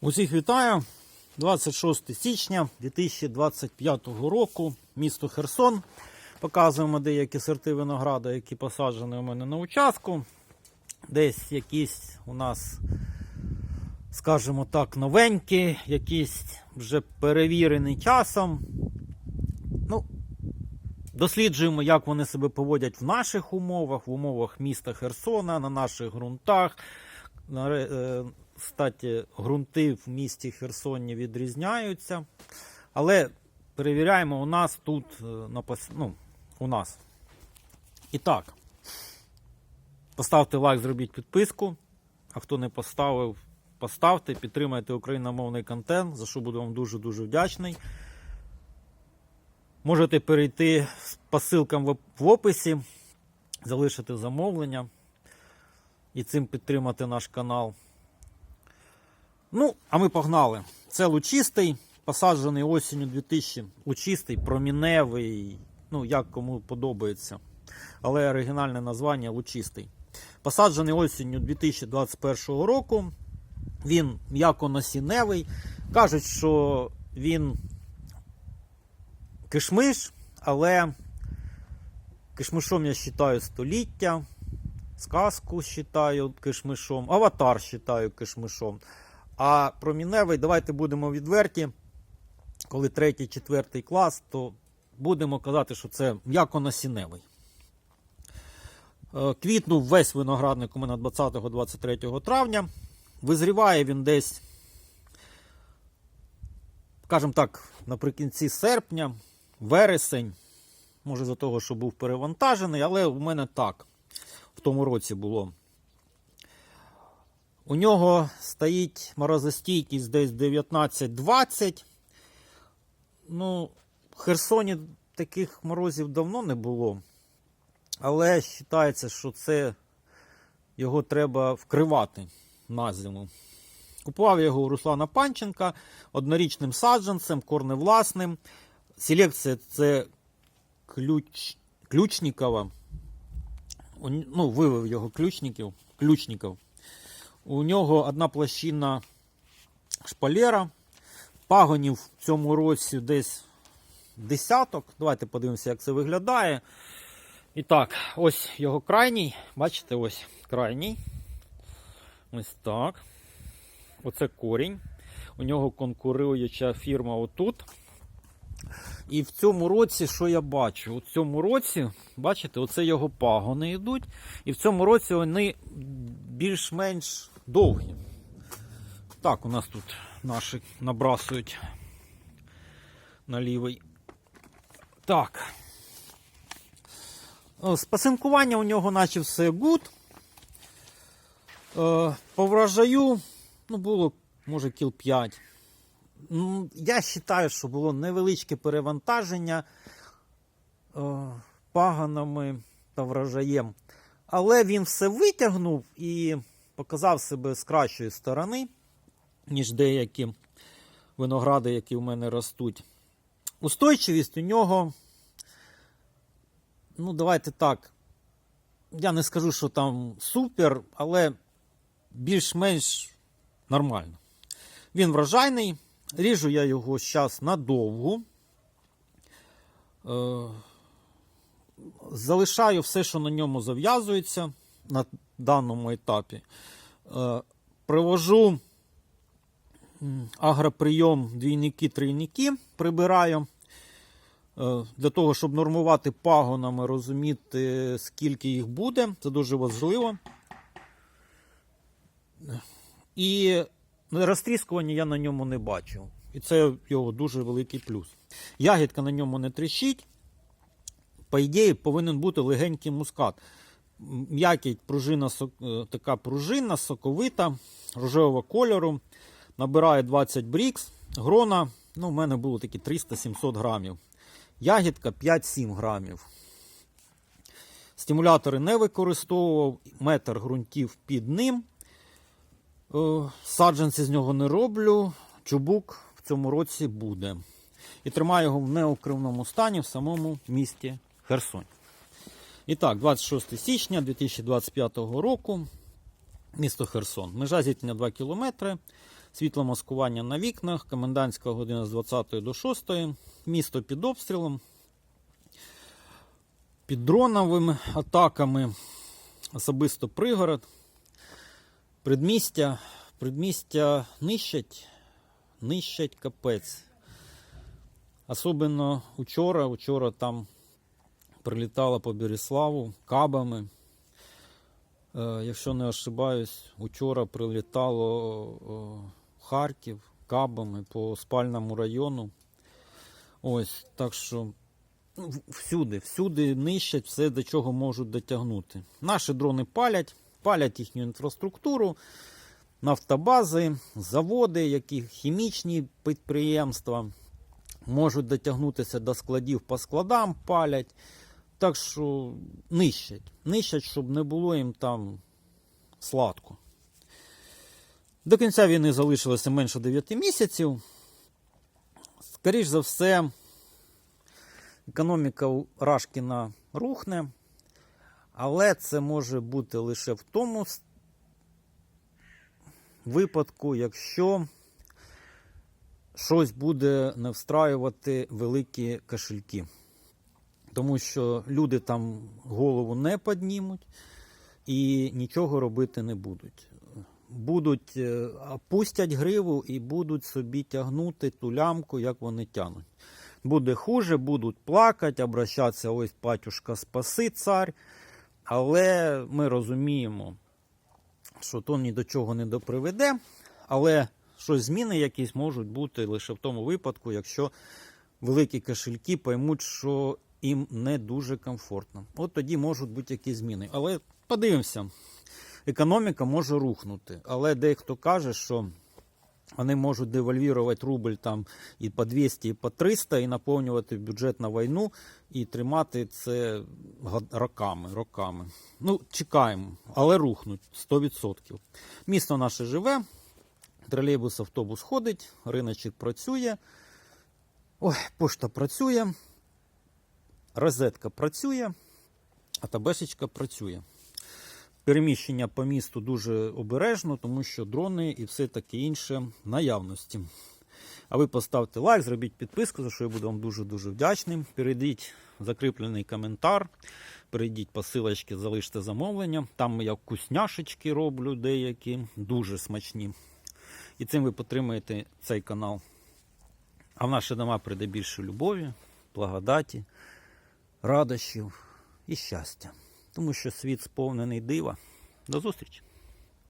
Усіх вітаю. 26 січня 2025 року. Місто Херсон. Показуємо деякі сорти винограду, які посаджені у мене на участку. Десь якісь у нас, скажімо так, новенькі, якісь вже перевірені часом. Ну, досліджуємо, як вони себе поводять в наших умовах, в умовах міста Херсона, на наших ґрунтах. На е, Кстати, ґрунти в місті Херсоні відрізняються. Але перевіряємо у нас тут е, ну, у нас. І так. Поставте лайк, зробіть підписку. А хто не поставив, поставте, підтримайте україномовний контент, за що буду вам дуже-дуже вдячний. Можете перейти по ссылкам в описі, залишити замовлення і цим підтримати наш канал. Ну, а ми погнали. Це лучистий, посаджений осінню 2000. Лучистий, проміневий, ну як кому подобається. Але оригінальне названня лучистий. Посаджений осінню 2021 року. Він м'яко-насінневий. Кажуть, що він кишмиш, але кишмишом я вважаю століття. Сказку вважаю кишмишом, аватар вважаю кишмишом. А проміневий, давайте будемо відверті. Коли третій, четвертий клас, то будемо казати, що це м'яко-насінневий. Е, Квітнув весь виноградник у мене 20-23 травня. Визріває він десь, скажімо так, наприкінці серпня, вересень. Може, за того, що був перевантажений, але у мене так в тому році було. У нього стоїть морозостійкість десь 19-20. Ну, в Херсоні таких морозів давно не було. Але вважається, що це його треба вкривати на зиму. Купував його у Руслана Панченка однорічним саджанцем, корневласним. Селекція це ключ... Ключникова. Ну, вивив його ключників, ключників. У нього одна площина шпалера. Пагонів в цьому році десь десяток. Давайте подивимося, як це виглядає. І так, ось його крайній. Бачите, ось крайній. Ось так. Оце корінь. У нього конкуруюча фірма отут. І в цьому році, що я бачу? У цьому році, бачите, оце його пагони йдуть. І в цьому році вони більш-менш довгі. Так, у нас тут наші набрасують на лівий. Так. О, З пасинкування у нього наче все гуд. Е, По врожаю, ну, було, може, кіл 5. Ну, Я вважаю, що було невеличке перевантаження е, паганами та врожаєм. Але він все витягнув і показав себе з кращої сторони, ніж деякі виногради, які в мене ростуть. Устойчивість у нього, ну, давайте так. Я не скажу, що там супер, але більш-менш нормально. Він врожайний. Ріжу я його зараз надовго. Е, залишаю все, що на ньому зав'язується на даному етапі. Е, привожу агроприйом двійники-трійники, прибираю. Е, Для того, щоб нормувати пагонами, розуміти, скільки їх буде, це дуже важливо. І розтріскування я на ньому не бачив. І це його дуже великий плюс. Ягідка на ньому не тріщить. По ідеї, повинен бути легенький мускат. М'якіть пружина, е, така пружинна, соковита, рожевого кольору. Набирає 20 брікс. Грона, ну, в мене було такі 300-700 грамів. Ягідка 5-7 грамів. Стимулятори не використовував, метр ґрунтів під ним. Е, Саджанці з нього не роблю. Чубук в цьому році буде. І тримаю його в неукривному стані в самому місті Херсон. І так, 26 січня 2025 року. Місто Херсон. Межа зіткнення 2 км. світломаскування на вікнах, комендантська година з 20 до 6, місто під обстрілом, під дроновими атаками, особисто пригород, предмістя, предмістя нищать, нищать капець. Особливо учора, учора там прилітала по Береславу кабами. Е, якщо не ошибаюсь, учора прилітало Харків кабами по спальному району. Ось, так що ну, всюди, всюди нищать все, до чого можуть дотягнути. Наші дрони палять, палять їхню інфраструктуру, нафтобази, заводи, які хімічні підприємства можуть дотягнутися до складів по складам, палять. Так що нищать. Нищать, щоб не було їм там сладко. До кінця війни залишилося менше 9 місяців. Скоріш за все, економіка Рашкіна рухне, але це може бути лише в тому випадку, якщо щось буде не встраювати великі кошельки. Тому що люди там голову не піднімуть і нічого робити не будуть. Будуть е, опустять гриву і будуть собі тягнути ту лямку, як вони тягнуть. Буде хуже, будуть плакати, обращатися, ось батюшка, спаси цар. Але ми розуміємо, що то ні до чого не доприведе. Але щось зміни якісь можуть бути лише в тому випадку, якщо великі кошельки поймуть, що їм не дуже комфортно. От тоді можуть бути якісь зміни. Але подивимося, економіка може рухнути. Але дехто каже, що вони можуть девальвірувати рубль там і по 200, і по 300, і наповнювати бюджет на війну, і тримати це роками. роками. Ну, чекаємо, але рухнуть 100%. Місто наше живе, тролейбус, автобус ходить, риночок працює. Ой, пошта працює, розетка працює, а табешечка працює. Переміщення по місту дуже обережно, тому що дрони і все таке інше наявності. А ви поставте лайк, зробіть підписку, за що я буду вам дуже-дуже вдячним. Перейдіть закріплений коментар, перейдіть по силочці, залиште замовлення. Там я вкусняшечки роблю деякі, дуже смачні. І цим ви підтримуєте цей канал. А в наші дома прийде більше любові, благодаті, радощів і щастя. Тому що світ сповнений дива. До зустрічі!